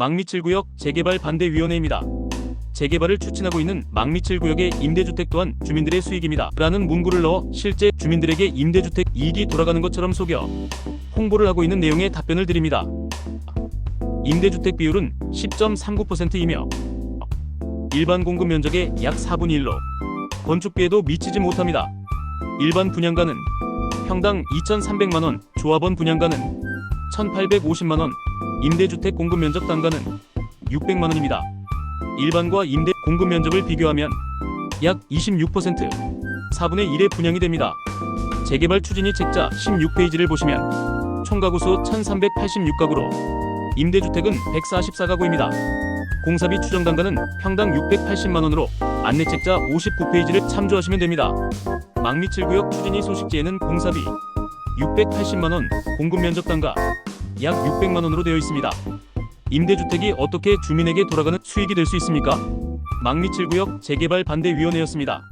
망미칠구역 재개발 반대위원회입니다. 재개발을 추진하고 있는 망미칠구역의 임대주택 또한 주민들의 수익입니다. 라는 문구를 넣어 실제 주민들에게 임대주택 이익이 돌아가는 것처럼 속여 홍보를 하고 있는 내용의 답변을 드립니다. 임대주택 비율은 10.39%이며 일반 공급 면적의 약 4분의 1로 건축비에도 미치지 못합니다. 일반 분양가는 평당 2,300만원, 조합원 분양가는 1,850만원, 임대주택 공급 면적 단가는 600만 원입니다. 일반과 임대 공급 면적을 비교하면 약 26%, 4분의 1의 분양이 됩니다. 재개발 추진이 책자 16페이지를 보시면 총 가구 수 1386가구로 임대주택은 144가구입니다. 공사비 추정 단가는 평당 680만 원으로 안내 책자 59페이지를 참조하시면 됩니다. 망미칠구역 추진이 소식지에는 공사비 680만 원, 공급 면적 단가 약 600만 원으로 되어 있습니다. 임대주택이 어떻게 주민에게 돌아가는 수익이 될 수 있습니까? 망미칠구역 재개발 반대위원회였습니다.